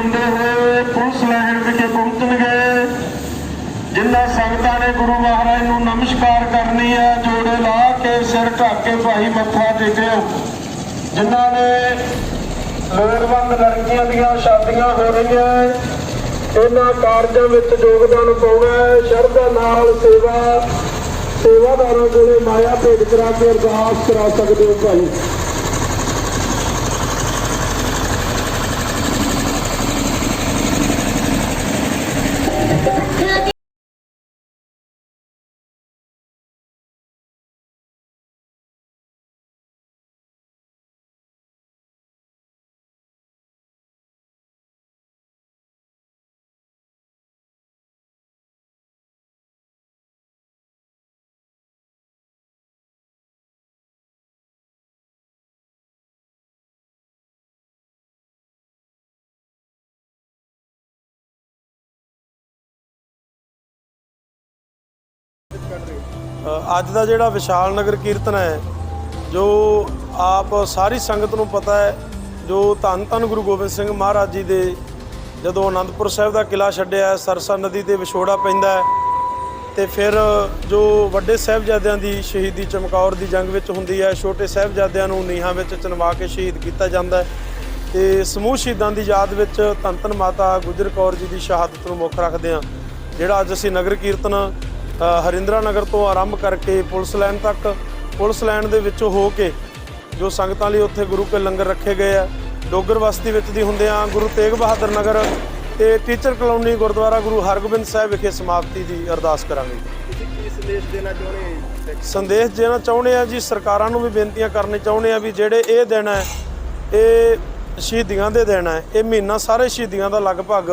ਹੁੰਦੇ ਹੋਏ police line ਵਿਖੇ ਪਹੁੰਚਣਗੇ। ਜਿਨ੍ਹਾਂ ਸੰਗਤਾਂ ਨੇ ਗੁਰੂ ਮਹਾਰਾਜ ਨੂੰ ਨਮਸਕਾਰ ਕਰਨੀ ਹੈ, ਜੋੜੇ ਲਾ ਕੇ ਸਿਰ ਢੱਕ ਕੇ ਭਾਈ ਮੱਥਾ ਟੇਕਿਓ। ਜਿਨ੍ਹਾਂ ਨੇ ਲੋੜਵੰਦ ਲੜਕੀਆਂ ਦੀਆਂ ਸ਼ਾਦੀਆਂ ਹੋ ਰਹੀਆਂ, ਇਹਨਾਂ ਕਾਰਜਾਂ ਵਿੱਚ ਯੋਗਦਾਨ ਪਾਉਣਾ ਸ਼ਰਧਾ ਨਾਲ ਸੇਵਾ, ਸੇਵਾਦਾਰਾਂ ਕੋਲੇ ਮਾਇਆ ਭੇਟ ਕਰਾ ਕੇ ਅਰਦਾਸ ਕਰਾ ਸਕਦੇ ਹੋ ਭਾਈ। ਅੱਜ ਦਾ ਜਿਹੜਾ ਵਿਸ਼ਾਲ ਨਗਰ ਕੀਰਤਨ ਹੈ, ਜੋ ਆਪ ਸਾਰੀ ਸੰਗਤ ਨੂੰ ਪਤਾ ਹੈ, ਜੋ ਧੰਨ ਧੰਨ ਗੁਰੂ ਗੋਬਿੰਦ ਸਿੰਘ ਮਹਾਰਾਜ ਜੀ ਦੇ ਜਦੋਂ ਆਨੰਦਪੁਰ ਸਾਹਿਬ ਦਾ ਕਿਲਾ ਛੱਡਿਆ ਸਰਸਾ ਨਦੀ ਤੇ ਵਿਛੋੜਾ ਪੈਂਦਾ ਹੈ, ਤੇ ਫਿਰ ਜੋ ਵੱਡੇ ਸਾਹਿਬਜ਼ਾਦਿਆਂ ਦੀ ਸ਼ਹੀਦੀ ਚਮਕੌਰ ਦੀ ਜੰਗ ਵਿੱਚ ਹੁੰਦੀ ਹੈ, ਛੋਟੇ ਸਾਹਿਬਜ਼ਾਦਿਆਂ ਨੂੰ ਨੀਹਾਂ ਵਿੱਚ ਚਨਵਾ ਕੇ ਸ਼ਹੀਦ ਕੀਤਾ ਜਾਂਦਾ ਹੈ, ਤੇ ਸਮੂਹ ਸ਼ਹੀਦਾਂ ਦੀ ਯਾਦ ਵਿੱਚ ਧੰਨ ਧੰਨ ਮਾਤਾ ਗੁਜਰ ਕੌਰ ਜੀ ਦੀ ਸ਼ਹਾਦਤ ਨੂੰ ਮੁੱਖ ਰੱਖਦੇ ਹਾਂ, ਜਿਹੜਾ ਅੱਜ ਅਸੀਂ ਨਗਰ ਕੀਰਤਨ ਹਰਿੰਦਰਾ ਨਗਰ ਤੋਂ ਆਰੰਭ ਕਰਕੇ ਪੁਲਿਸ ਲਾਈਨ ਤੱਕ, ਪੁਲਿਸ ਲਾਈਨ ਦੇ ਵਿੱਚੋਂ ਹੋ ਕੇ ਜੋ ਸੰਗਤਾਂ ਲਈ ਉੱਥੇ ਗੁਰੂ ਕੇ ਲੰਗਰ ਰੱਖੇ ਗਏ ਆ, ਡੋਗਰ ਬਸਤੀ ਵਿੱਚ ਦੀ ਹੁੰਦੇ ਆ ਗੁਰੂ ਤੇਗ ਬਹਾਦਰ ਨਗਰ ਤੇ ਟੀਚਰ ਕਲੋਨੀ ਗੁਰਦੁਆਰਾ ਗੁਰੂ ਹਰਗੋਬਿੰਦ ਸਾਹਿਬ ਵਿਖੇ ਸਮਾਪਤੀ ਦੀ ਅਰਦਾਸ ਕਰਾਂਗੇ ਤੁਸੀਂ ਕੀ ਸੰਦੇਸ਼ ਦੇਣਾ ਚਾਹੁੰਦੇ ਜੀ? ਸੰਦੇਸ਼ ਦੇਣਾ ਚਾਹੁੰਦੇ ਆ ਜੀ, ਸਰਕਾਰਾਂ ਨੂੰ ਵੀ ਬੇਨਤੀਆਂ ਕਰਨੀ ਚਾਹੁੰਦੇ ਆ ਵੀ ਜਿਹੜੇ ਇਹ ਦਿਨ ਹੈ, ਇਹ ਸ਼ਹੀਦੀਆਂ ਦੇ ਦਿਨ ਹੈ, ਇਹ ਮਹੀਨਾ ਸਾਰੇ ਸ਼ਹੀਦੀਆਂ ਦਾ ਲਗਭਗ,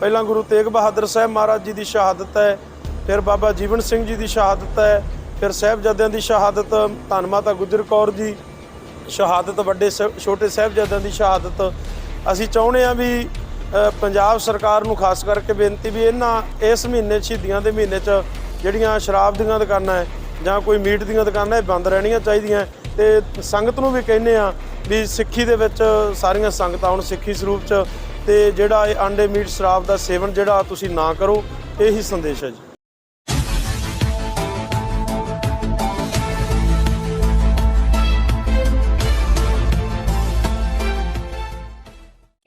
ਪਹਿਲਾਂ ਗੁਰੂ ਤੇਗ ਬਹਾਦਰ ਸਾਹਿਬ ਮਹਾਰਾਜ ਜੀ ਦੀ ਸ਼ਹਾਦਤ ਹੈ ਫਿਰ ਬਾਬਾ ਜੀਵਨ ਸਿੰਘ ਜੀ ਦੀ ਸ਼ਹਾਦਤ ਹੈ, ਫਿਰ ਸਾਹਿਬਜ਼ਾਦਿਆਂ ਦੀ ਸ਼ਹਾਦਤ, ਧੰਨ ਮਾਤਾ ਗੁਜਰ ਕੌਰ ਜੀ, ਸ਼ਹਾਦਤ ਵੱਡੇ ਸਾਹਿਬ- ਛੋਟੇ ਸਾਹਿਬਜ਼ਾਦਿਆਂ ਦੀ ਸ਼ਹਾਦਤ। ਅਸੀਂ ਚਾਹੁੰਦੇ ਆ ਵੀ ਪੰਜਾਬ ਸਰਕਾਰ ਨੂੰ ਖਾਸ ਕਰਕੇ ਬੇਨਤੀ ਵੀ ਇਹਨਾਂ, ਇਸ ਮਹੀਨੇ ਸ਼ਹੀਦੀਆਂ ਦੇ ਮਹੀਨੇ 'ਚ ਜਿਹੜੀਆਂ ਸ਼ਰਾਬ ਦੀਆਂ ਦੁਕਾਨਾਂ ਹੈ, ਜਾਂ ਕੋਈ ਮੀਟ ਦੀਆਂ ਦੁਕਾਨਾਂ, ਇਹ ਬੰਦ ਰਹਿਣੀਆਂ ਚਾਹੀਦੀਆਂ। ਤੇ ਸੰਗਤ ਨੂੰ ਵੀ ਕਹਿੰਦੇ ਆ ਵੀ ਸਿੱਖੀ ਦੇ ਵਿੱਚ ਸਾਰੀਆਂ ਸੰਗਤਾਂ ਹੁਣ ਸਿੱਖੀ ਸਰੂਪ 'ਚ, ਤੇ ਜਿਹੜਾ ਇਹ ਆਂਡੇ ਮੀਟ ਸ਼ਰਾਬ ਦਾ ਸੇਵਨ ਜਿਹੜਾ ਤੁਸੀਂ ਨਾ ਕਰੋ, ਇਹੀ ਸੰਦੇਸ਼ ਹੈ ਜੀ।